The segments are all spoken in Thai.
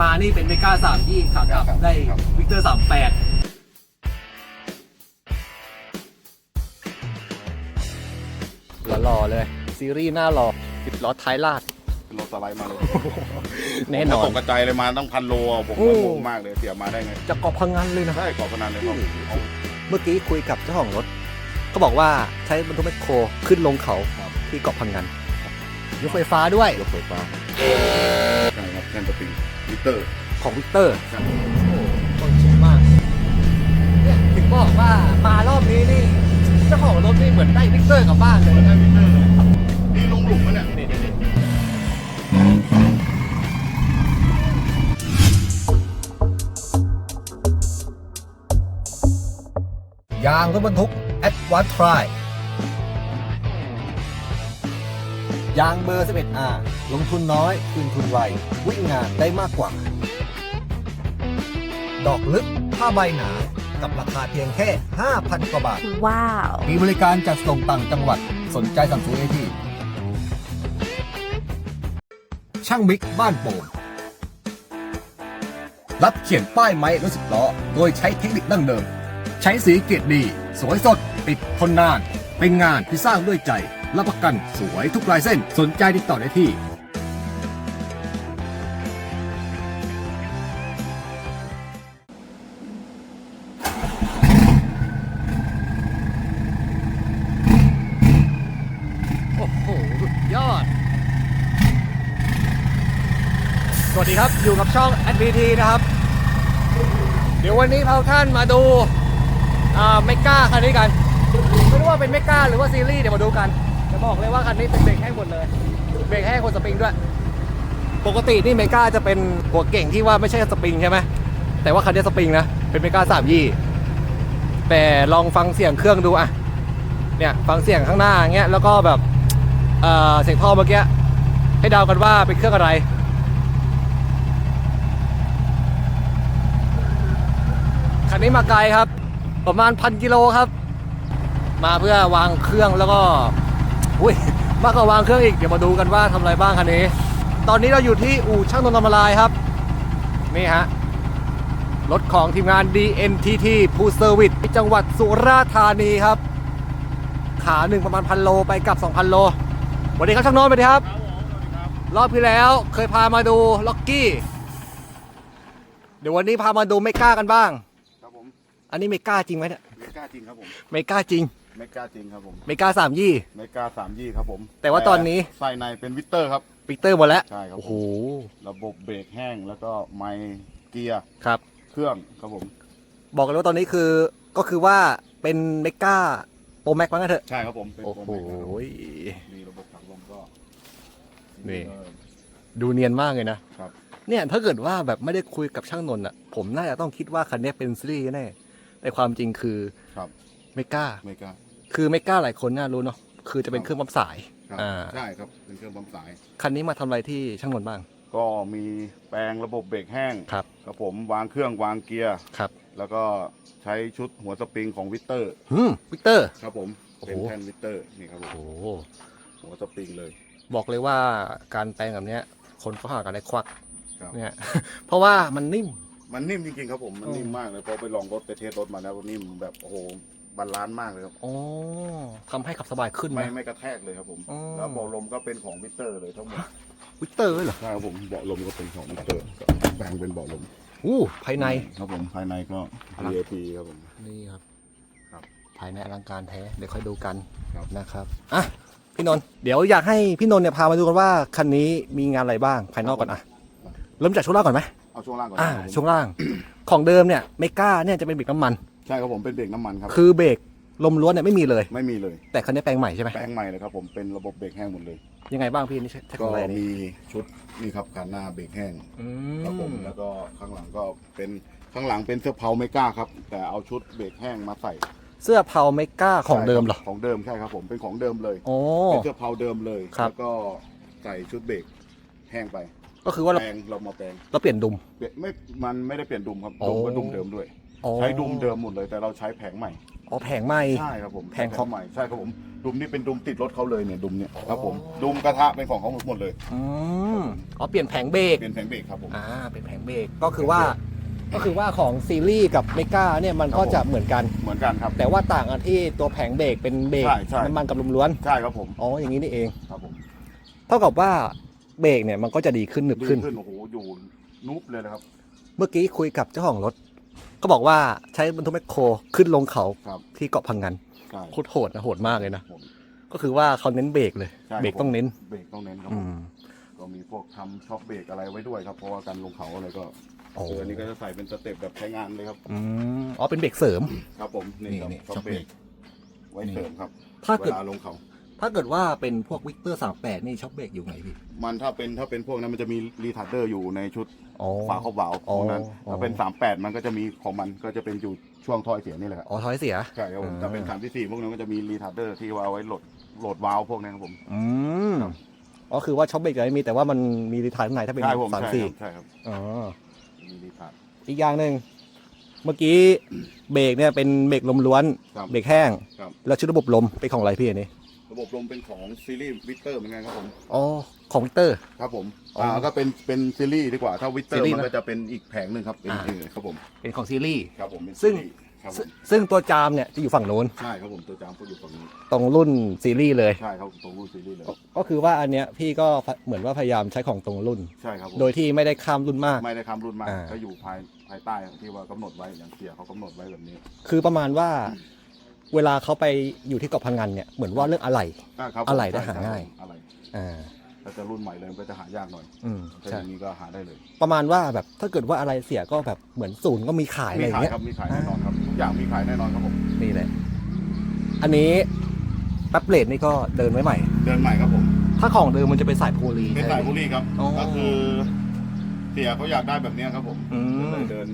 มานี่เป็นเมกาสามยี่ขากลับครับได้ครับวิกเตอร์สามแปดหล่อๆเลย ซีรีส์หน้าหล่อติดล้อท้ายลาดรถสไลด์มาเลยแน่นอตนกกระจายเลยมาต้องพันโลอะผมโอ้ก็งงมากเลยเสียมาได้ไงจะเกาะพังงานเลยนะใช่เกาะพนันเลยครับเอาเมื่อกี้คุยกับเจ้าของรถเขาบอกว่าใช้บรรทุกแมคโครขึ้นลงเขาที่เกาะพังงานยกไฟฟ้าด้วยยกไฟฟ้าใช่ครับแทนสปริงมิ เตอร์ของวิกเตอร์ใช่โอ้ต้นสูงมากเนี่ยถึงบอกว่ามารอบนี้นี่เจ้าของรถนี่เหมือนได้วิกเตอร์กลับบ้านเลยได้มิเตอร์เลยนี่ลงหลุมมะเนี่ยนี่นี่ยางรถบรรทุก Advanced Tri ยางเบอร์ 11R ลงทุนน้อยคืนทุนไว วิ่งงานได้มากกว่า ดอกลึก ผ้าใบหนา กับราคาเพียงแค่ 5,000 กว่าบาท ว้าว มีบริการจัดส่งต่างจังหวัด สนใจสั่งซื้อได้ที่ ช่างมิกบ้านโป่งรับเขียนป้ายไม้รถสิบล้อ โดยใช้เทคนิคดั้งเดิม ใช้สีเกรดดี สวยสด ติดทนนาน เป็นงานที่สร้างด้วยใจ รับประกันสวยทุกลายเส้นสนใจติดต่อได้ที่โอ้โหสุดยอด สวัสดีครับ อยู่กับช่อง SBT นะครับ เดี๋ยววันนี้พาท่านมาดูอ่าเมกาคันนี้กัน ไม่รู้ว่าเป็นเมก้าหรือว่าซีรีส์เดี๋ยวมาดูกัน บอกเลยว่าคันนี้เป็นเบรกแห้งหมดเลยเบรกแห้งคนสปริงด้วย ปกตินี่เมกาจะเป็นหัวเก่งที่ว่าไม่ใช่สปริงใช่ไหมแต่ว่าคันนี้สปริงนะเป็นเมกาสามยี่แต่ลองฟังเสียงเครื่องดูอะเนี่ยฟังเสียงข้างหน้าอย่างเงี้ยแล้วก็แบบเอ่อเสียงท่อเมื่อกี้ให้เดากันว่าเป็นเครื่องอะไรคันนี้มาไกลครับ ประมาณพันกิโลครับ มาเพื่อวางเครื่องแล้วก็ อุ้ยมากกว่าวางเครื่องอีก เดี๋ยวมาดูกันว่าทำอะไรบ้างคันนี้ ตอนนี้เราอยู่ที่อู่ช่างนนท์นำมาลายครับ นี่ฮะ รถของทีมงาน DNTT พูเซอร์วิสจังหวัดสุราษฎร์ธานีครับ ขาหนึ่งประมาณพันโลไปกลับ 2,000 โลสวัสดีครับช่างโน้นสวัสดีครับ รอบที่แล้วเคยพามาดูล็อกกี้ เดี๋ยววันนี้พามาดูเมก้ากันบ้าง ครับผม อันนี้เมก้าจริงไหมเนี่ย ไม่กล้าจริงครับผม เมก้าจริง ไม่กล้าจริงครับผมเมก้าสามยี่ไม่กล้าสามยี่ครับผมแต่ว่าตอนนี้ ใส่ในเป็นวิกเตอร์ครับ ปิกเตอร์หมดแล้ว ใช่ครับโอ้โห ระบบเบรกแห้งแล้วก็ไมค์เกียร์ครับ เครื่องครับผม บอกเลยว่าตอนนี้คือก็คือว่าเป็นเมก้าโปรแม็กมั้งนเถอะ ใช่ครับผมเป็นโอ้โปรโหแม็กนะครับมีระบบถังลมก็นี่เออดูเนียนมากเลยนะ ครับ เนี่ยถ้าเกิดว่าแบบไม่ได้คุยกับช่างนนท์อะ ผมน่าจะต้องคิดว่าคันนี้เป็นซีรีส์แน่แต่ความจริงคือครับ เมก้าไม่กล้า คือเมก้าหลายคนน่ารู้เนาะคือจะเป็นเครื่องปั๊มสาย ครับ อ่า ใช่ครับ เป็นเครื่องปั๊มสาย คันนี้มาทำอะไรที่ช่างนนท์บ้างก็มีแปลงระบบเบรกแห้งครับครับผมวางเครื่องวางเกียร์ ครับแล้วก็ใช้ชุดหัวสปริงของวิกเตอร์อืมวิกเตอร์ ครับผม โอ้โห เป็นแท่นวิกเตอร์นี่ครับผมโอ้หัวสปริงเลยบอกเลยว่าการแปลงแบบเนี้ย คนเขาหากันได้ควักครับเนี่ย เพราะว่ามันนิ่ม มันนิ่มจริงๆครับผม มันอืมนิ่มมากเลยพอไปลองรถไปเทสรถมาแล้วนิ่มแบบโอ้โห บาลานซ์มากเลยครับ อ๋อทำให้ขับสบายขึ้นไม่นะไม่กระแทกเลยครับผมอ๋อ แล้วเบาะลมก็เป็นของวิกเตอร์เลยทั้งหมดวิกเตอร์เหรอใช่ครับผมเบาะลมก็เป็นของวิกเตอร์แปลงเป็นเบาะลมอู้ภายใน ครับผมภายในก็ VIP ครับผม นี่ครับ ครับภายในอลังการแท้ เดี๋ยวค่อยดูกันครับ นะครับอะพี่นนท์เดี๋ยวอยากให้พี่นนท์เนี่ยพามาดูกันว่าคันนี้มีงานอะไรบ้างภายนอกก่อนอะเริ่มจากช่วงล่างก่อนไหมเอาช่วงล่างก่อนอ่านะครับผมช่วงล่าง ของเดิมเนี่ยเมก้าเนี่ยจะเป็นเบรกน้ำมัน ใช่ครับผมเป็นเบรกน้ำมันครับ คือเบรกลมล้วนเนี่ยไม่มีเลย ไม่มีเลย แต่คันนี้แปลงใหม่ใช่ไหมแปลงใหม่เลยครับผมเป็นระบบเบรกแห้งหมดเลย ยังไงบ้างพี่นี่ใช้เทคโนก็โลยีนี้มีชุดนี่ครับขาหน้าเบรกแห้งอืครับผมมแล้วก็ข้างหลังก็เป็นข้างหลังเป็นเสื้อเผาเมกาครับ แต่เอาชุดเบรกแห้งมาใส่เสื้อเผาเมก้าของเดิมเหรอใช่คบของเดิมใช่ครับผมเป็นของเดิมเลยโอ้ เป็นเสื้อเผาเดิมเลยครับ แล้วก็ใส่ชุดเบรกแห้งไปก็คือว่าเราแปลงเรามาแปลงเราเปลี่ยนดุม เปลี่ยนไม่มันไม่ได้เปลี่ยนดุมครับโอ้ดุมก็ดุมเดิมด้วย อ๋อใช้ดุมเดิมหมดเลยแต่เราใช้แผงใหม่อ๋อแผงใหม่ใช่ครับผมแผงของใหม่ใช่ครับผมดุมนี่เป็นดุมติดรถเขาเลยเนี่ยดุมเนี่ยอ๋อครับผมดุมกระทะเป็นของเขาหมดเลยอืมอ๋อเปลี่ยนแผงเบรกเป็นแผงเบรกครับผม อ่าเป็นแผงเบรกก็คือว่า ก็คือว่าของซีรีส์กับเมกาเนี่ยมันก็ครับผม จะเหมือนกัน เหมือนกันครับ แต่ว่าต่างกันที่ตัวแผงเบรกเป็นเบรกใช่ใช่ น้ำมันกับลมล้วนใช่ครับผมอ๋ออย่างนี้นี่เอง ครับผมเท่ากับว่าเบรกเนี่ยมันก็จะดีขึ้นหนึบดีขึ้น ขึ้นโอ้โหอยู่นุบเลยนะครับ เมื่อกี้คุยกับเจ้าของรถ ก็บอกว่าใช้บรรทุกแมคโครขึ้นลงเขาครับ ที่เกาะพังงันใช่ โคตรโหดนะโหดมากเลยนะผม ก็คือว่าเขาเน้นเบรกเลย ใช่เบรกต้องเน้น เบรกต้องเน้นครับอืผมม ก็มีพวกทำช็อคเบรกอะไรไว้ด้วยครับเพราะว่าการลงเขาอะไรก็โอ้ คืออันนี้ก็จะใส่เป็นสเต็ปแบบใช้งานเลยครับ อืมอ๋อเป็นเบรกเสริม ครับผมนี่ครับนี่ช็อคเบรกไว้เสริมครับถ้าเวเกิดลาลงเขา ถ้าเกิดว่าเป็นพวกวิกเตอร์สามแปดนี่ช็อคเบรกอยู่ไหนพี่ มันถ้าเป็นถ้าเป็นพวกนั้นมันจะมีรีทาร์เดอร์อยู่ในชุดอ๋อ ฝาครอบวาล์วอ๋อพวกนั้นอ๋อ ถ้าเป็น 38 มันก็จะมีของมันก็จะเป็นอยู่ช่วงถ้อยเสียนี่แหละครับอ๋อถอยเสีย ใช่ครับผมอ่าถ้าเป็น3ที่4พวกนั้นก็จะมีรีทาร์เดอร์ที่ว่าเอาไว้โหลดโหลดวาล์วพวกนั้นครับผมอืมอ๋อคือว่าช็อคเบรกจะไม่มีแต่ว่ามันมีรีทายข้างในถ้าเป็นใช่ผมสามใช่สี่ครับใช่ครับอ๋อมีรีทาร์ด อีกอย่างหนึ่งเมื่อกี้เบรกเนี่ยเป็นเบรกลมล้วนครับเบรกแห้งครับ แล้วชุดระบบลมเป็นของอะไรพี่อันนี้ ระบบลมเป็นของซีรีส์วิกเตอร์เหมือนกันครับผมอ๋อของวิกเตอร์ ครับผมอ๋ออ่อ่าก็เป็นเป็นซีรีส์ดีกว่าถ้าวิกเตอซีร์รีส์มันนะก็จะเป็นอีกแผงหนึ่งครับเป็นอ่า เออครับผมเป็นของซีรีส์ ครับผมเป็นซึ่ง ซีรีส์ครับผซึ่งมซึ่งตัวจามเนี่ยจะอยู่ฝั่งโน้น ใช่ครับผมตัวจามก็อยู่ฝั่งนี้ตรงรุ่นซีรีส์เลย ใช่ครับตรงรุ่นซีรีส์เลยก็คือว่าอันเนี้ยพี่ก็เหมือนว่าพยายามใช้ของตรงรุ่น ใช่ครับผมโดยที่ไม่ได้ข้ามรุ่นมาก ไม่ได้ข้ามรุ่นมากอ่า ก็อยู่ภายภายใต้ที่ว่ากำหนดไว้อย่างเสียเขากำหนดไว้แบบนี้ คือประมาณว่า เวลาเขาไปอยู่ที่เกาะพังงานเนี่ยเหมือนว่าเรื่องอะไหล่อ่าครับผมอะไรได้ใช่หาครับง่ายผมอะไรอ่าถ้าจะรุ่นใหม่เลยมันก็จะหายากหน่อยอืมถ้าอใช่ย่างนี้ก็หาได้เลยประมาณว่าแบบถ้าเกิดว่าอะไรเสียก็แบบเหมือนศูนย์ก็มีขายอะไรมีอย่างขายเงี้ย ครับมีขายแน่นอนครับทุกอย่างมีขายแน่นอนครับผมนี่แหละ อันนี้แป๊บเลดนี่ก็เดินไว้ใหม่ เดินใหม่ครับผม ถ้าของเดิมมันจะเป็นสายโพลีเป็นใช่สายไหมบุรีครับ อ๋อก็คือเสียเขาอยากได้แบบเนี้ยครับผมอืม ก็เลยเดิน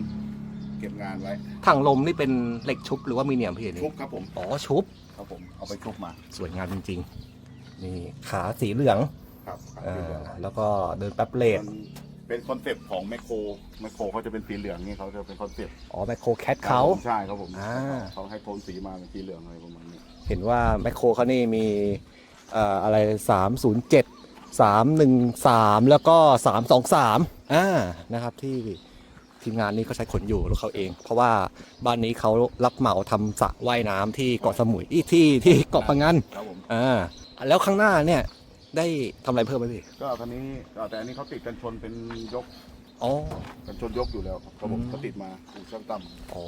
เก็บงานไว้ถังลมนี่เป็นเหล็กชุบหรือว่ามีเนียมพี่อันนี้ชุบครับผมอ๋อชุบครับผมเอาไปชุบมาสวยงามจริงๆนี่ขาสีเหลืองครับอ่าแล้วก็เดินแป๊บเลดมันเป็นคอนเซปต์ของแมคโครแมคโครเขาจะเป็นสีเหลืองนี่เขาจะเป็นคอนเซปต์อ๋อแมคโครแคทเขา ใช่ครับผมอ่า เขาให้โทนสีมาเป็นสีเหลืองอะไรประมาณนี้เห็นว่าแมคโครเขานี่มีเอ่ออะไร 307 313 แล้วก็ 323อ่านะครับที่ ทีมงานนี้เขาใช้ขนอยู่รถเขาเอง เพราะว่าบ้านนี้เขารับเหมาทำสระว่ายน้ำที่เกาะสมุยอีที่ที่เกาะพังงันครับผมอ่าแล้วข้างหน้าเนี่ยได้ทำอะไรเพิ่มไหมพี่ก็คันนี้อ่าแต่อันนี้เขาติดกันชนเป็นยก อ๋อ กันชนยกอยู่แล้วครับผมอืมเขาติดมาอู่ช่างตั้มโอ้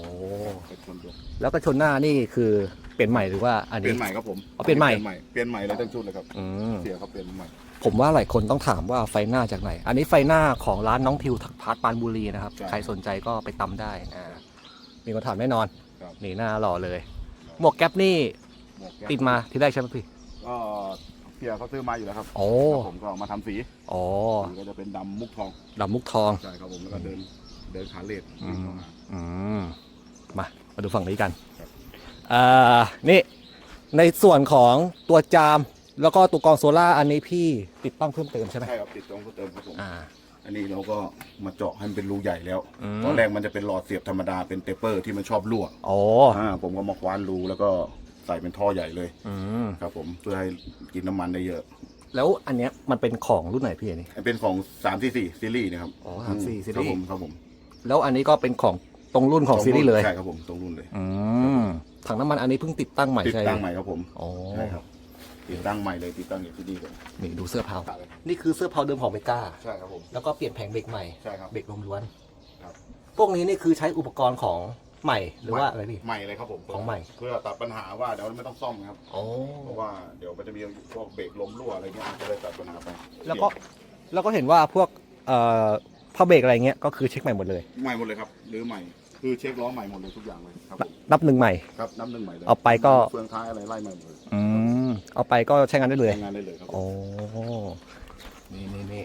กันชนยกแล้วก็ชนหน้านี่คือเปลี่ยนใหม่หรือว่าอันเปลี่นี้ ยนใหม่ครับผมอ๋อเปลี่ยนใหม่ เปลี่ยนใหม่เลยทั้งชุดเลยครับอืมเสียเขาเปลี่ยนใหม่ผมว่าหลายคนต้องถามว่าไฟหน้าจากไหน อันนี้ไฟหน้าของร้านน้องทิวพาร์ทปรานบุรีนะครับ ใครสนใจก็ไปตำได้อ่ามีคนถามแน่นอนครับ นี่หน้าหล่อเลย หมวกแก๊ปนี่หมวกแก๊ปติดมาที่แรกใช่ไหมพี่ก็เสียเขาซื้อมาอยู่แล้วครับโอ้ ครับผมก็เอามาทำสีอ๋อสีก็จะเป็นดำมุกทองดำมุกทอง ใช่ครับผมแล้วก็เดินเดินขาเลดอืมเข้ามาอืมมามาดูฝั่งนี้กันครับ อ่านี่ ในส่วนของตัวจาม แล้วก็ตัวกรองโซล่าร์อันนี้พี่ติดตั้งเพิ่มเติมใช่ไหมใช่ครับติดตรงเพิ่มเติมครับผมอ่า อันนี้เราก็มาเจาะให้มันเป็นรูใหญ่แล้วอืม ตอนแรกมันจะเป็นหลอดเสียบธรรมดาเป็นเตปเปอร์ที่มันชอบรั่วอ๋อ อ่าผมก็มาคว้านรูแล้วก็ ใส่เป็นท่อใหญ่เลยอืมครับผมเพื่อให้กินน้ำมันได้เยอะแล้วอันเนี้ยมันเป็นของรุ่นไหนพี่อันนี้ เป็นของ3 4 4ซีรีส์นะครับอ๋อ344ซีรีส์ ครับผมครับผมแล้วอันนี้ก็เป็นของตรงรุ่นของซีรีส์เลยใช่ครับผมตรงรุ่นเลยอืมถังน้ำมันอันนี้เพิ่งติดตั้งใหม่ติดใช่ตั้งใหม่ครับผมอ๋อใช่ครับติดตั้งใหม่เลยติดตั้งอย่างที่ดีเลยนี่ดูเสื้อเผานี่คือเสื้อเผาเดิมของเมกาใช่ครับผมแล้วก็เปลี่ยนแผงเบรกใหม่ใช่ครับเบรกลมล้วนครับพวกนี้นี่คือใช้อุปกรณ์ของ ใหม่หรือว่าอะไรพี่ ใหม่เลยครับผมของใหม่ เพื่อตัดปัญหาว่าเดี๋ยวไม่ต้องซ่อมครับอ๋อเพราะว่าเดี๋ยวมันจะมีพวกเบรกลมรั่วอะไรเงี้ยจะได้ตัดปัญหาไปแล้วก็แล้วก็เห็นว่าพวกเอ่อผ้าเบรกอะไรเงี้ยก็คือเช็คใหม่หมดเลย ใหม่หมดเลยครับหรือใหม่คือเช็คล้อใหม่หมดเลยทุกอย่างเลยครับผมนับหนึ่งใหม่ ครับน้ำหนึ่งใหม่เลยเอาไปก็ เฟืองท้ายอะไรไล่ใหม่หมดเลยอืมเอาไปก็ใช้งานได้เลยทำงานได้เลยครับผมโอ้นี่นี่นี่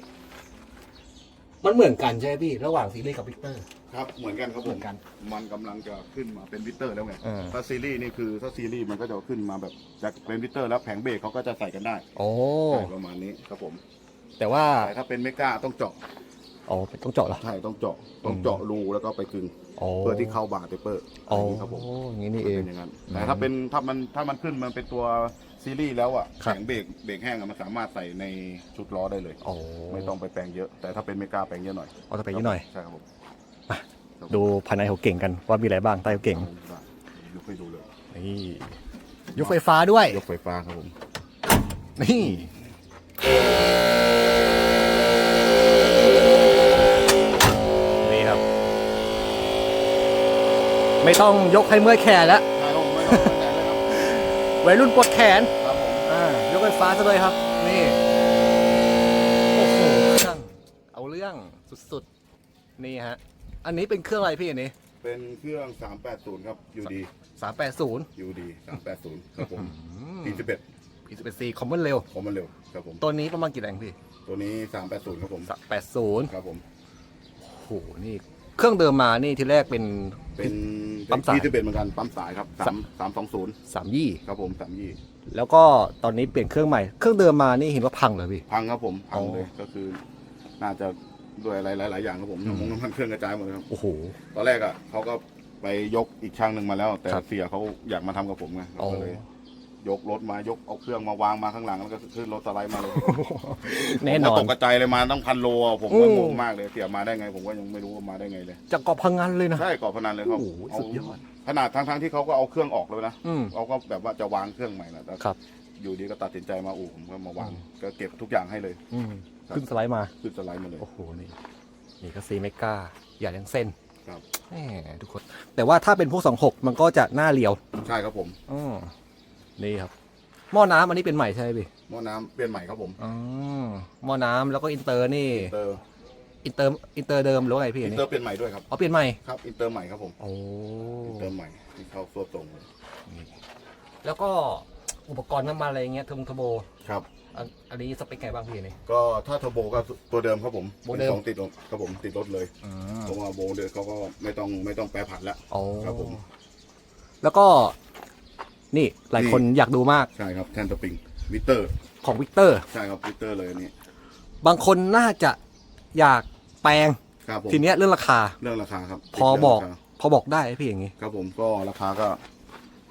มันเหมือนกันใช่ไหมพี่ระหว่างซีรีส์กับวิกเตอร์ ครับ เหมือนกันครับเหผมืมอนกัน มันกำลังจะขึ้นมาเป็นวิตเตอร์แล้วไงอ่าถ้าซีรีส์นี่คือถ้าซีรีส์มันก็จะขึ้นมาแบบจากเป็นวิตเตอร์แล้วแผงเบรกเขาก็จะใส่กันได้โอ้ใช่ประมาณนี้ครับผมแต่ว่าแต่ถ้าเป็นเมกาต้องเจาะอ๋อต้องเจาะเหรอ ใช่ต้องเจาะต้องเจาะรูแล้วก็ไปกึงอ๋อ เพื่อที่เข้าบาร์เตเปอร์อ๋อครับผมอย่างนี้นี่เองเป็นอย่างนั้นแต่ถ้าเป็นถ้ามันถ้ามันขึ้นมันเป็นตัวซีรีส์แล้วอะครับแข็งเบรกเบรกแห้งอะมันสามารถใส่ในชุดล้อได้เลยโอ้ไม่ต้องไปแปลงเยอะ แต่ถ้าเป็นเมกาแปลงเยอะหน่อยเอาต่อไปนิดหน่อย ใช่ครับผม ดูภายในของเก่งกันว่ามีอะไรบ้างใต้ของเก่งได้ยกให้ดูเลยนี่ยกไฟฟ้าด้วยยกไฟฟ้าครับผมนี่นี่ครับ ไม่ต้องยกให้เมื่อยแขนแล้วใช่ครับผมไม่ต้องไปไหนเลยครับวัยรุ่นปวดแขนครับผมอ่ายกไฟฟ้าซะเลยครับ นี่โอ้โหเครื่องเอาเรื่องสุดๆ นี่ฮะ อันนี้เป็นเครื่องอะไรพี่อันนี้เป็นเครื่อง 380 ครับ UD สามแปดศูนย์ UD 380 ครับผมพี P11 สิบเอ็ดซีคอมมอนเร็วคอมมันเร็วครับผม ตัวนี้ประมาณกี่แรงพี่ตัวนี้ 380 ครับผม สามแปดศูนย์ครับผม โอ้โหนี่เครื่องเดิมมานี่ทีแรกเป็น เป็นปั๊มสาย P11 เหมือนกันปั๊มสายครับ3 320 สามยี่ครับผม3ยี่แล้วก็ตอนนี้เปลี่ยนเครื่องใหม่ เครื่องเดิมมานี่เห็นว่าพังเลยพี่ พังครับผมพังอ๋อเลยก็คือ น่าจะ ด้วยอะไรหลายๆอย่างครับผมอืมน้ำมันน้ำมันเครื่องกระจายหมดเลยครับโอ้โห ตอนแรกอะเขาก็ไปยกอีกช่างหนึ่งมาแล้ว แต่ครับเสียเขาอยากมาทำกับผมไงอ๋อเราก็เลยยกรถมายกเอาเครื่องมาวางมาข้างหลังแล้วก็ขึ้นรถสไลด์มาเลยแน่นอผมก็ตนกกระจายเลยมาต้องพันโลอะผมโอ้ก็งงมากเลยเสียมาได้ไง ผมก็ยังไม่รู้ว่ามาได้ไงเลยจากเกาะพังงานเลยนะ ใช่เกาะพนันเลยครับโอ้โหเอาสุดยอดขนาดทั้งๆที่เขาก็เอาเครื่องออกเลยนะอืม เขาก็แบบว่าจะวางเครื่องใหม่นะแต่ครับ อยู่ดีก็ตัดสินใจมาอู่ผมก็มาวางอืมก็เก็บทุกอย่างให้เลย อืมครับ ขึ้นสไลด์มา ขึ้นสไลด์มาเลย โอ้โห นี่นี่ก็ซีเมกาอย่ายังเส้นครับ แหมทุกคน แต่ว่าถ้าเป็นพวกสองหกมันก็จะหน้าเรียวใช่ครับผมอืมนี่ครับ หม้อน้ำอันนี้เป็นใหม่ใช่ไหมพี่หม้อน้ำเปลี่ยนใหม่ครับผมอ๋อหม้อน้ำแล้วก็อินเตอร์นี่ อินเตอร์อินเตอร์อินเตอร์เดิมหรือว่าไงพี่อิอันนนี้เตอร์เปลี่ยนใหม่ด้วยครับอ๋อเปลี่ยนใหม่ ครับอินเตอร์ใหม่ครับผมโอ้ อินเตอร์ใหม่ที่เข้าตัวตรงเลยแล้วก็ อุปกรณ์น้ำมันอะไรเงี้ยเทอร์โมเทอร์โบครับอันอันนี้สเปคไงบ้างพี่อันนี่ก็ถ้าเทอร์โบก็ตัวเดิมครับผมโบเดิม ป็นของติดรถครับผมติดรถเลยเพราะว่าโบเดิมเขาก็ไม่ต้องไม่ต้องแปรผันแล้วอ๋อครับผม แล้วก็ นี่หลายคนอยากดูมากใช่ครับแทนสปริงวิเตอร์ของวิกเตอร์ ใช่ครับวิเตอร์เลยอันนี่บางคนน่าจะอยากแปลง ครับผมทีเนี้ยเรื่องราคา เรื่องราคาครับพอบอกเรื่งราคาพอบอกได้ไหมพี่อย่างนี้ ครับผมก็ราคาก็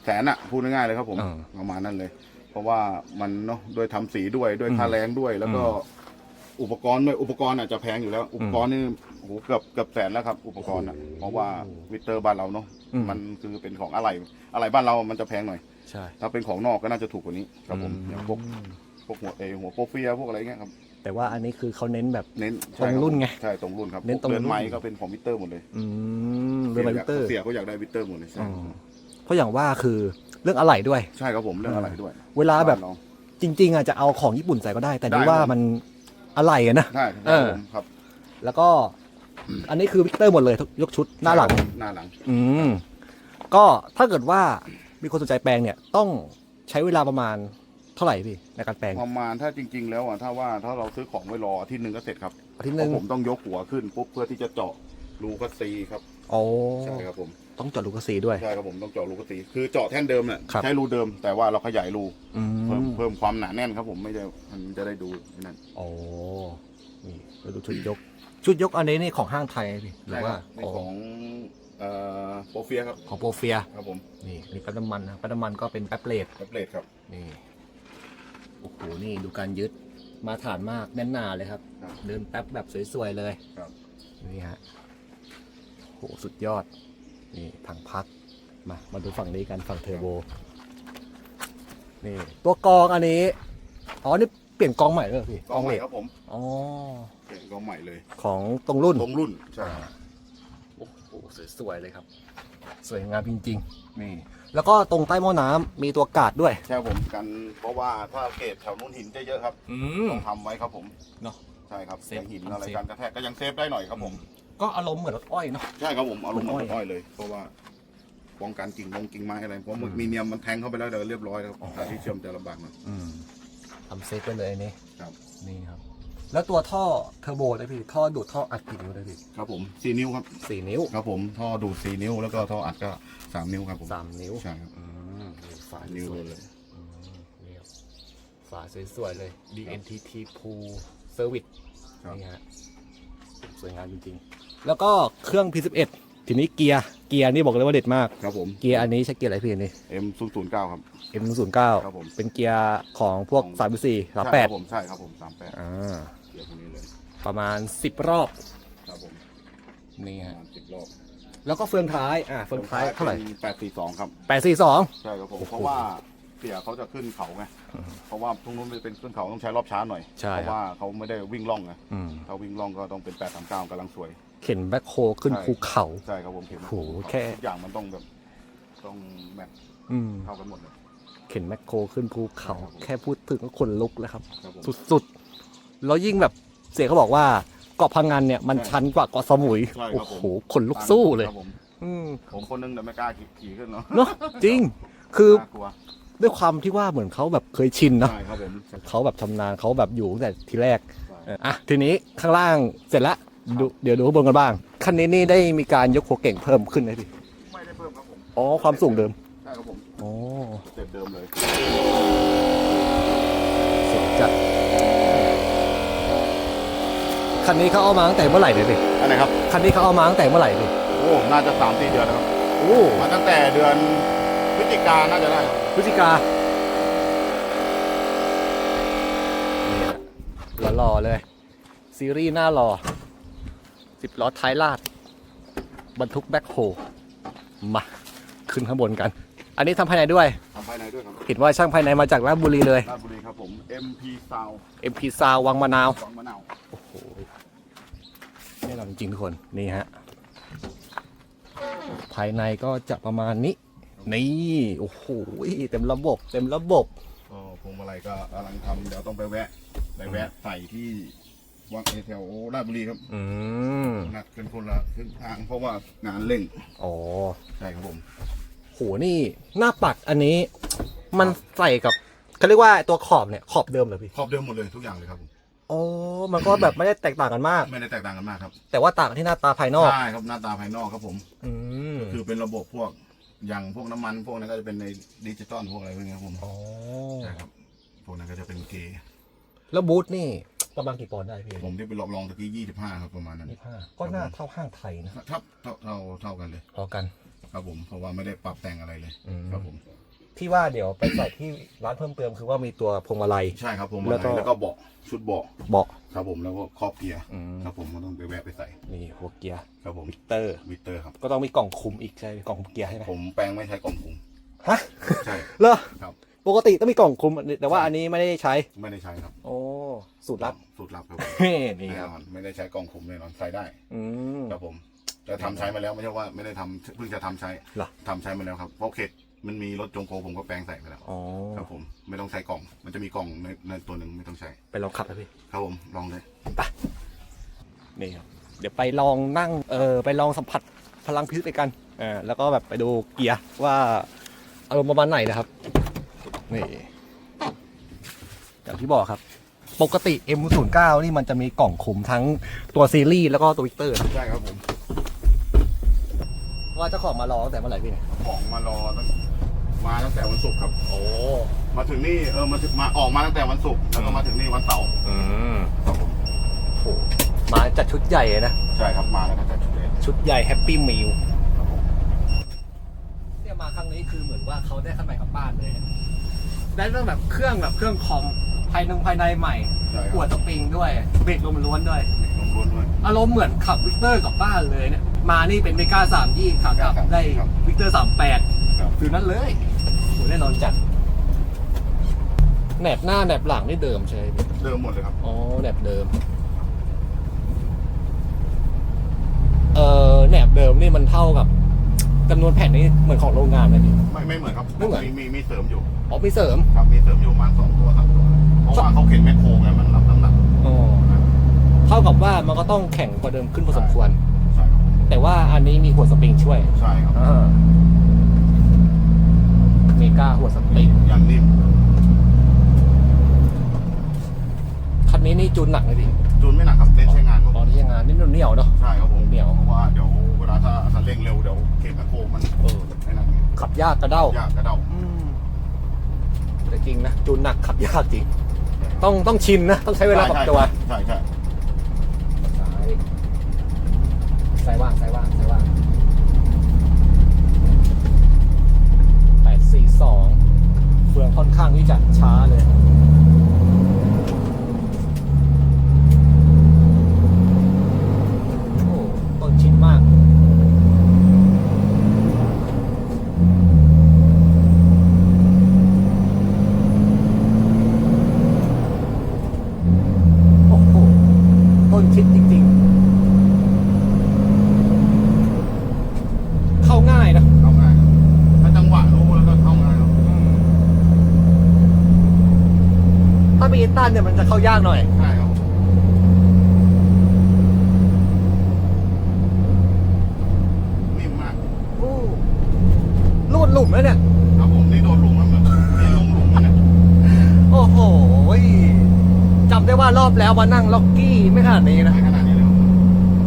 แสนอะพูดง่ายๆเลยครับผมอ่าประมาณนั้นเลย เพราะว่ามันเนาะด้วยทำสีด้วยด้วยค่าอืมแรงด้วย แล้วก็อือุปกรณ์ด้วยอุปกรณ์อาจจะแพงอยู่แล้ว อุปกรณ์นี่โอ้โหเกือบเกือบแสนแล้วครับ อุปกรณ์อะเพราะว่าวิเตอร์บ้านเราเนาะอืมมันคือเป็นของอะไรอะไรบ้านเรามันจะแพงหน่อย ใช่ ถ้าเป็นของนอกก็น่าจะถูกกว่านี้ครับผมอืมอย่างพวกพวกหัวเอหัวโปรเฟียพวกอะไรเงี้ยครับแต่ว่าอันนี้คือเขาเน้นแบบ เน้นตรงรุ่นไงใช่ตรงรุ่นครับเน้นตรงรุ่นเรือนไม้ก็เป็นของวิเตอร์หมดเลยอืมเรื่องวิกเตอร์ เสียเขาอยากได้วิเตอร์หมดเลยใช่อืม เพราะอย่างว่าคือเรื่องอะไหล่ด้วย ใช่ครับผมเรื่องอะไรด้วยเวลาแบบนเรจริง ๆอะจะเอาของญี่ปุ่นใส่ก็ได้ แต่ได้นี่ว่าครับมันอะไหล่อะนะ ใช่เออครับผมครับแล้วก็ อันนี้คือวิกเตอร์หมดเลยทุกยกชุดหน้าหลัง หน้าหลัง อืมก็ถ้าเกิดว่ามีคนสนใจแปลงเนี่ยต้องใช้เวลาประมาณเท่าไหร่พี่ในการแปลงประมาณถ้าจริง ๆ แล้วอะถ้าว่าถ้าเราซื้อของไว้รออาทิตย์หนึ่งก็เสร็จครับอาทิตย์เพหนึ่งราะผมต้องยกหัวขึ้นปุ๊บเพื่อที่จะเจาะรูคัสซีครับ โอ้ใช่ครับผม ต้องจอดลูกกระสีด้วย ใช่ครับผมต้องเจาะรูคัสซีคือเจาะแท่นเดิมเนี่ยครับ ใช้รูเดิมแต่ว่าเราขยายรูอืเพิ่มมเพิ่มความหนาแน่นครับผมไม่ได้มันจะได้ดูนั่น โอ้นี่เราดูชุดยก ชุดยกอันนี้นี่ของห้างไทยไหมพี่หรือว่าในของเอ่อโปรเฟียครับของโปรเฟีย ครับผมนี่มีแป๊บน้ำมันนะแป๊บน้ำมันก็เป็นแป๊บเลดแท็บเล็ตครับนี่โอ้โหนี่ดูการยึดมาฐานมากแน่นหนาเลยครับ ครับ เดินแป๊บแบบสวยๆเลยครับ นี่ฮะโหสุดยอด นี่ถังพักมามาดูฝั่งนี้กันฝั่งเทอร์โบนี่ตัวกรองอันนี้ อ๋อ นี่เปลี่ยนกรองใหม่เลยเหรอพี่กล้องใหเหม่ล็กครับผมอ๋อ เปลี่ยนกล้องใหม่เลยของตรงรุ่นตรงรุ่นใช่ โอ้โหสวยๆเลยครับ สวยงามจริงๆนี่ แล้วก็ตรงใต้หม้อน้ำมีตัวกาดด้วย ใช่ครับผมกันเพราะว่าถ้าเกตแถวนู้นหินจะเยอะครับอืม ต้องทำไว้ครับผมเนาะ ใช่ครับเซเสีฟยงหินทำอะไรเซฟการกระแทกก็ยังเซฟได้หน่อยครับผม ก็อารมณ์เหมือนรถอ้อยเนาะ ใช่ครับผมเอาลงเหมืมาอนอ้อยอ้อยเลย เพราะว่าป้องกันกิ่งลงกิ่งไม้อะไรเพราะอืมมีเนียมมันแทงเข้าไปแล้วเดี๋ยวเรียบร้อยแล้วครับอ๋อแต่ที่เชื่อมจะลำบากหน่อย อืมทำเซฟไปเลยนี่ครับ นี่ครับ แล้วตัวท่อเทอร์โบนะพี่ ท่อดูดท่ออัดกี่นิ้วนะพี่ครับผมสี่นิ้วครับ สี่นิ้วครับผมท่อดูดสี่นิ้วแล้วก็ท่ออัดก็สามนิ้วครับผมสามนิ้วใช่ครับอืมนี่ฝานิ้วสวยเลย อืมนี่ครับฝาสวยๆเลย DNTT Pool Service ครับ นี่ฮะ สวยงามจริงๆ แล้วก็เครื่อง P11 ทีนี้เกียร์เกียร์นี่บอกเลยว่าเด็ดมาก ครับผม เกียร์อันนี้ใช้เกียร์อะไรพี่อันนี้ M 0 0 9 ครับ M 0 9 ครับผม เป็นเกียร์ของพวกของ3 4 3 ใช่ครับ8ผมใช่ครับผม38อ่าเกียร์พวกนี้เลยประมาณ 10 รอบครับผมนี่ประฮะมาณ10รอบแล้วก็เฟืองท้ายอ่าเฟืองท้ายเท่าไหร่842ครับ 842 ใช่ครับผมโอ้โหเพราะว่าเสียเขาจะขึ้นเขาไงเพราะว่าตรงนู้นมันเป็นขึ้นเขาต้องใช้รอบช้าหน่อยใช่เพราะว่าเขาไม่ได้วิ่งล่องไงอืม ถ้าวิ่งล่องก็ต้องเป็น839กำลังสวย เข็นแบ็คโฮขึ้นใช่ภูเขา ใช่ครับผมเห็นโอ้โหแค่ ทุกอย่างมันต้องแบบต้องแมทอืมเท่ากันหมดเลย เข็นแมคโครขึ้นภูเขา ครับผม แค่พูดถึงก็ขนลุกแล้วครับ ครับผม สุดๆ แล้วยิ่งแบบเสียเขาบอกว่าเกาะพังงานเนี่ยมันใช่ชันกว่าเกาะสมุย ใช่คโอ้รับผม โหขนลุกสู้เลย ครับผมอืมผมคนนึงแต่ไม่กล้าขี่ขี่ขึ้นเนาะเนาะจริง คือน่ากลัว ด้วยความที่ว่าเหมือนเขาแบบเคยชินเนาะใช่ครับผมเขาแบบชำนาญเขาแบบอยู่ตั้งแต่ทีแรกใช่เอออะทีนี้ข้างล่างเสร็จละดูเดี๋ยวดูข้างบนกันบ้างคันนี้นี่ได้มีการยกหัวเก่งเพิ่มขึ้นไหมพี่ไม่ได้เพิ่มครับผมอ๋อความสูงเดิมใช่ครับผมอ๋อสเต็ปเดิมเลยสวยจัดคันนี้เขาเอามาตั้งแต่เมื่อไหร่เลยพี่อันไหนครับคันนี้เขาเอามาตั้งแต่เมื่อไหร่พี่โอ้น่าจะสามสี่เดือนแล้วครับโอ้มาตั้งแต่เดือน พฤศจิกาน่าจะได้ครับพฤศจิกาหล่อๆเลย ซีรีส์หน้ารอสิบล้อท้ายลาด บรรทุกแบ็คโฮมา ขึ้นข้างบนกัน อันนี้ทำภายในด้วย ทำภายในด้วยครับเห็นว่าช่างภายในมาจากราชบุรีเลย ราชบุรีครับผม MP Sound MP ซาววังมะนาวสองมะนาวโอ้โหแน่นอนจริงๆทุกคน นี่ฮะ ภายในก็จะประมาณนี้ นี่โอ้โหเต็มระบบเต็มระบบก็พวงมาลัยก็กำลังทำเดี๋ยวต้องไปแวะไปแวะใส่ที่วังเอแถวราชบุรีครับอืมนัดกันคนละครึ่งทางเพราะว่างานเร่งอ๋อใช่ครับผมโหนี่หน้าปัดอันนี้ มันใส่กับเขาเรียกว่าตัวขอบเนี่ยขอบเดิมเหรอพี่ครอบเดิมหมดเลยทุกอย่างเลยครับผมอ๋อมันก็แบบไม่ได้แตกต่างกันมาก ไม่ได้แตกต่างกันมากครับ แต่ว่าต่างกันที่หน้าตาภายนอกใช่ครับหน้าตาภายนอกครับผม อืมคือเป็นระบบพวก อย่างพวกน้ำมันพวกนั้นก็จะเป็นในดิจิตอลพวกอะไรพวกนี้ครับผมอ๋อใช่ครับพวกนั้นก็จะเป็นเกย์แล้วบูธนี่ประมาณกี่ปอนด์ได้พี่ผมที่ไปลองลองตะกี้ยี่สิบห้าครับประมาณนั้นยี่ห้าก็น่าเท่าห้างไทยนะเท่าเท่าเท่าเท่ากันเลยพอกัน ครับผมเพราะว่าไม่ได้ปรับแต่งอะไรเลยอืมครับผม ที่ว่าเดี๋ยวไปใส่ที่ร้านเพิ่มเติมคือว่ามีตัวพวงมาลัย ใช่ครับผมแล้วก็ แล้วก็เบาะชุดเบาะเบาะ ครับผมแล้วก็ครอบเกียร์อืม ครับผมก็ต้องไปแวะไปใส่นี่หัวเกียร์ครับผมเตอร์ มิเตอร์ครับ ก็ต้องมีกล่องคุมอีกใช่ไหมกล่องคุมเกียร์ใช่ไหมผมแปลงไม่ใช้กล่องคุมฮะใช่ เหรอครับ ปกติต้องมีกล่องคุม แต่ว่าอันนี้ไม่ได้ใช้ ไม่ได้ใช้ครับโอ้สูตรลับ สูตรลับครับผมนี่แน่ครับนอนไม่ได้ใช้กล่องคุมแน่นอนใส่ได้ อืม ครับผมแต่ทำใช้มาแล้วไม่ใช่ว่าไม่ได้ทำเพิ่งจะทำใช้เหรอ ทำใช้มาแล้วครับเพราะเข็ด มันมีรถจงโคผมก็แปลงใส่ไปแล้วอ๋อครับผมไม่ต้องใช้กล่อง มันจะมีกล่องในในตัวหนึ่งไม่ต้องใช้ไปลองขับนะพี่ครับผมลองเลยนี่ครับเดี๋ยวไปลองนั่งเออไปลองสัมผัสพลังพิษไปกันอ่าแล้วก็แบบไปดูเกียร์ว่าอารมณ์ประมาณไหนนะครับนี่อย่างที่บอกครับ ปกติ M09 นี่มันจะมีกล่องคุมทั้งตัวซีรีส์แล้วก็ตัววิกเตอร์ใช่ครับผม ว่าเจ้าของมารอตั้งแต่เมื่อไหร่พี่เนี่ยของมารอตั้ง มาตั้งแต่วันศุกร์ครับ โอ้มาถึงนี่เออมาถึงมาออกมาตั้งแต่วันศุกร์แล้วก็มาถึงนี่วันเสาร์อืมครับผมโหมาจัดชุดใหญ่เลยนะ ใช่ครับมาแล้วก็จัดชุดเลยชุดใหญ่แฮปปี้มิลครับผมเนี่ยมาครั้งนี้คือเหมือนว่าเขาได้คันใหม่กลับบ้านเลยได้เรื่องแบบเครื่องแบบเครื่องคอมภายในภายในใหม่ใช่คหัวรับสปริงด้วยเบรกลมล้วนด้วย ลงทุนด้วย อารมณ์เหมือนขับวิกเตอร์กลับบ้านเลยเนี่ยมานี่เป็นเมกาสามยี่ขากลับได้วิกเตอร์สามแปดครับ ฟิลนั้นเลยโห แน่นอนจัดแหนบหน้าแหนบหลังนี่เดิมใช่ไหมพี่เดิมหมดเลยครับ อ๋อแหนบเดิม เอ่อแหนบเดิมนี่มันเท่ากับจำนวนแผ่นนี่เหมือนของโรงงานไหมพี่ ไม่ไม่เหมือนครับไม่เหมือนมีมีมีเสริมอยู่อ๋อมีเสริม ครับ มีเสริมอยู่ประมาณสองตัวสามตัวเพราะว่าเขาเข็นแมคโครไงมันรับน้ำหนักอ๋อเท่ากับว่ามันก็ต้องแข่งกว่าเดิมขึ้นพอสมควร ใช่ครับแต่ว่าอันนี้มีหัวสปริงช่วย ใช่ครับเม กาหัวสปริงอย่างนิ่มคันนี้นี่จูนหนักเลยพี่จูนไม่หนักครับเน้นใช้งานก็ตอนที่ยังงานนี่เหนียวๆเนาะใช่ครับผมเหนียวเพราะว่าเดี๋ยวเวลาถ้าถ้าเร่งเร็วเดี๋ยวเข็นแมคโครมันเออไม่หนักไงขับยากกระเด้ายากกระเดาอืมแต่จริงนะจูนหนักขับยากจริง ต้องต้องชินนะต้องใช้เวลาปรับตัวใช่ใช่ซ้ายซ้ายว่างซ้ายว่างซ้ายว่าง 2เฟืองค่อนข้างที่จะช้าเลย ถ้ามีอีตันเนี่ยมันจะเข้ายากหน่อย ใช่ครับนิ่มมากอู้ลูดหลุมแล้วเนี่ย ครับผมนี่โดนหลุมแล้วมันนี่ลงหลุมแล้วเนี่ยโอ้โหจำได้ว่ารอบแล้วมานั่งล็อกกี้ไม่ขนาดนี้นะ ไม่ขนาดนี้เลยครับ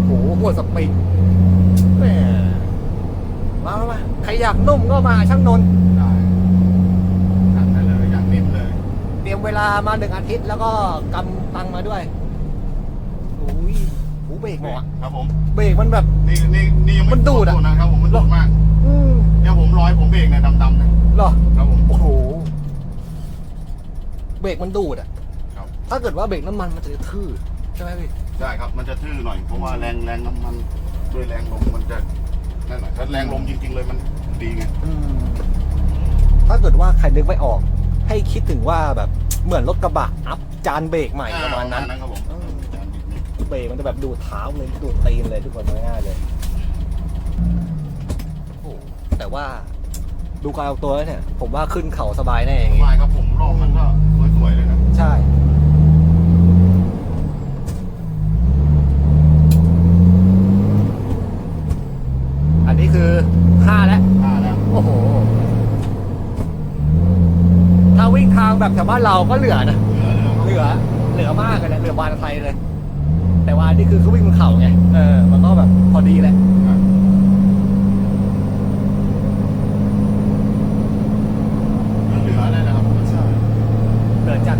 โอ้โหหัวสปริงแหมมามามาใครอยากนุ่มก็มาช่างนนท์ ได้จัดไปเลยอย่างนิ่มเลย เต รียมเวลามาหนึ่งอาทิตย์แล้วก็กำตังมาด้วยโอ้ยโอ้เบรกเหมาะครับผมเบรกมันแบบ นี่นี่นี่ยังไม่มันดูดอะ นะครับผมมันดูดมากอืมเดี๋ยวผมร้อยผมเบรกเนี่ยดำๆเนี่ยเหรอ ครับผม โอ้โห เบรกมันดูดอะครับ ถ้าเกิดว่าเบรกน้ำมันมันจะทื่อใช่ไหมพี่ ใช่ครับมันจะทื่อหน่อยเพราะว่าแรงแรงน้ำมันด้วยแรงลมมันจะนั่นแหละถ้าแรงลมจริงๆเลยมันดีไงอืมถ้าเกิดว่าใครนึกไม่ออก ให้คิดถึงว่าแบบเหมือนรถกระบะอัพจานเบรกใหม่ประมาณนั้นครับผมอืมจานนิดนิดเบรกมันจะแบบดูดเท้าเลยดูดตีนเลยทุกคนง่ายๆเลยโอ้แต่ว่าดูการเอาตัวแล้วเนี่ย ผมว่าขึ้นเขาสบายแน่อย่างงี้ไม่ครับผมรอบมันก็สวยๆเลยนะใช่อันนี้คือห้าแล้วอ่าแล้ว โอ้โห ถ้าวิ่งทาง แบบแถวบ้านเราก็เหลือนะ เหลือ เหลือมากเลยนะเหลือบานไทยเลย แต่ว่าอันนี่คือเขาวิ่งบนเขาไง เออ มันก็แบบพอดีแหละลือเลยนะครับผมใช่ เหลือจัด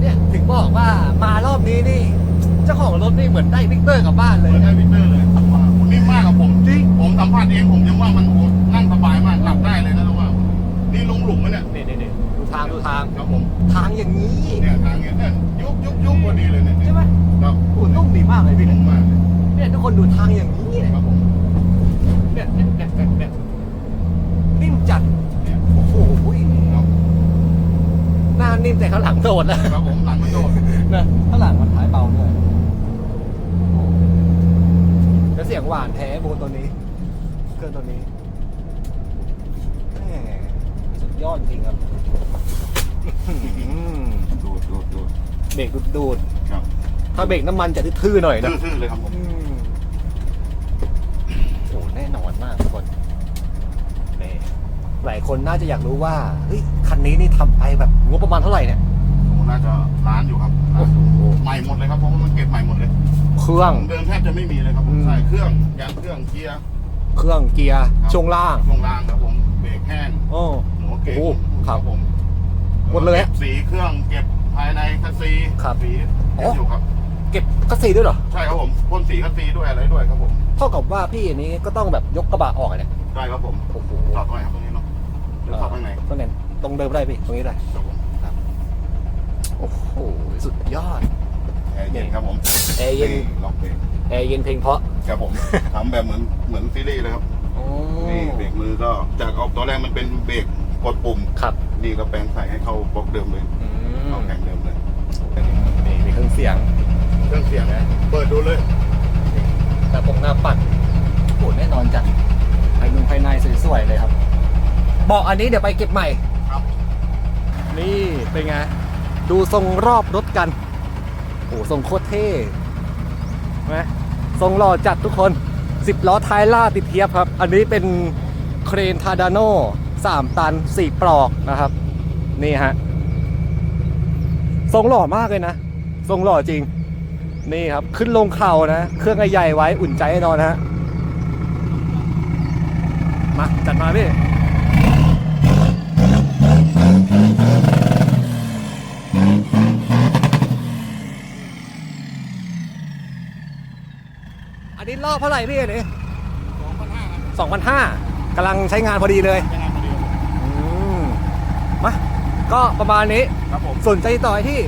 เนี่ยถึงบอกว่ามารอบนี้นี่ เจ้าของรถนี่เหมือนได้วิกเตอร์กลับบ้าน เห เล มื ย อนได้ นะ วินเตอร์เลยว่าคุณนิ่มมากกับผม จริง ผมสัมผัสเองผมยังว่ามันโอ้นั่งสบายมากหลับได้เลยนะรู้ว่า นี่ลงหลุมมันเนี่ย นี่นี่นี่ดูทางดูทาง ครับผม ทางอย่างนี้ เนี่ยทางเงี้ยเนี่ยยุบยุบยุบพอดีเลยเนี่ย ใช่ไหม ครับ โอ้นุ่มดีมากเลยพี่ นุ่มมากเลย เนี่ยทุกคนดูทางอย่างนี้เนี่ย ครับผม เนี่ยเนี่ยเนี่ยเนี่ยเนี่ยนิ่มจัด เนี่ย โอ้โห ครับ หน้านิ่มแต่ ข้างหลังโดดแล้วครับผมหลังมันโดดนะข้างหลังมันท้ายเบาด้วยโอ้แล้วเสียงหวานแท้โบนตัวนี้ เครื่องตัวนี้แหม่สุดยอดจริงครับอื้อหือดูดดูดดูดเบรกดูดครับๆถ้าเบรกน้ำมันจะทื่อๆหน่อยนะทื่อๆเลยครับผม หลายคนน่าจะอยากรู้ว่าเฮ้ยคันนี้นี่ทำไปแบบงบประมาณเท่าไหร่เนี่ย โอ้น่าจะล้านอยู่ครับโอ้โห ใหม่หมดเลยครับเพราะว่ามันเก็บใหม่หมดเลย เครื่อง เดิมแทบจะไม่มีเลยครับผมอืม ใช่เครื่องยางเครื่องเกียร์เครื่องเกียร์ครับช่วงล่างช่วงล่างครับผมเบรกแห้งโอ้ หัวเก่งโอ้ครับผมหมดเลยก็บสีเครื่องเก็บภายในคัสซีครับสีโอ้ เก็บอยู่ครับเก็บกระสีด้วยเหรอ ใช่ครับผมพ่นสีคัสซีด้วยอะไรด้วยครับผมเท่ากับว่าพี่อันนี้ก็ต้องแบบยกกระบะออกอะเนี่ยใช่ครับผมโอ้โหถอดตรงไหนครับ ตรงนี้เนาะหรือถอดข้างใน ตรงไหนตรงเดิมได้พี่ ตรงนี้ได้ครับผมโอ้โห สุดยอด แอร์เย็นครับผมแอร์เย็น ล็อกเบรกแอร์เย็นเพลงเพราะครับผม ทำแบบเหมือนเหมือนซีรีส์เลยครับโอ้นี่เบรกมือก็จากเอาตอนแรกมันเป็นเบรกกดปุ่ม ครับ นี่ก็แปลงใส่ให้เข้าบล็อกเดิมเลยอืมเข้าแข่งเดิมเลย นี่มีเครื่องเสียง เครื่องเสียงนะเปิดดูเลยแต่ปกหน้าปัดโอ้แน่นอนจัดภายในภายในสวยๆเลยครับ เบอกอันนี้เดี๋ยวไปเก็บใหม่ครับนี่เป็นไง ดูทรงรอบรถกัน โอ้ทรงโคตรเท่เห็นไหมทรงหล่อจัดทุกคนสิบล้อท้ายล่าติดเทียบครับ อันนี้เป็นเครนทาดาโน่สามตันสี่ปลอกนะครับ นี่ฮะ ทรงหล่อมากเลยนะ ทรงหล่อจริง นี่ครับ ขึ้นลงเข่านะ เครื่องใหญ่ๆไว้อุ่นใจแน่นอนนะฮะ มา จัดมาพี่ อันนี้รอบเท่าไหร่พี่อันนี้สองพันห้าครับสองพันห้ากำลังใช้งานพอดีเลยใช้งานมาเดียวอืมมาก็ประมาณนี้ครับผมสนใจต่อที่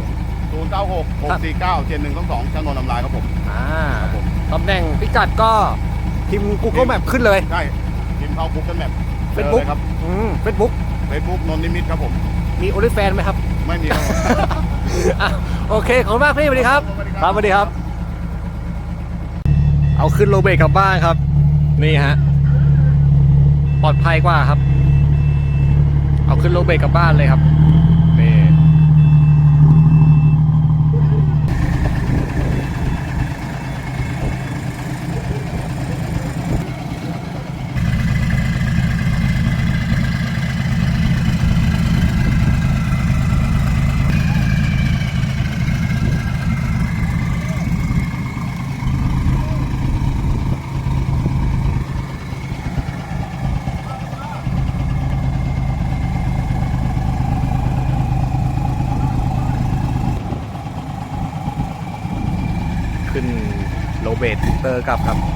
ศูนย์เก้าหกหกสี่เก้าเจ็ดหนึ่งสองสองช่างนนท์นำลายครับผม อ่าครับผม ตำแหน่งพิกัดก็พิมพ์ Google Map ขึ้นเลย ใช่พิมพ์เข้าบุ๊กกันแบบ Facebook ครับ อืม Facebook เฟซบุ๊กนนท์นิมิตครับผม มีโอลิแฟนไหมครับ ไม่มีครับอะโอเค ขอบคุณมากพี่สวัสดีครับครับสวัสดีครับ เอาขึ้นโรเบกกลับบ้านครับ นี่ฮะ ปลอดภัยกว่าครับ เอาขึ้นโรเบกกลับบ้านเลยครับ นี่ ขึ้นโรเบต เตอร์กลับครับ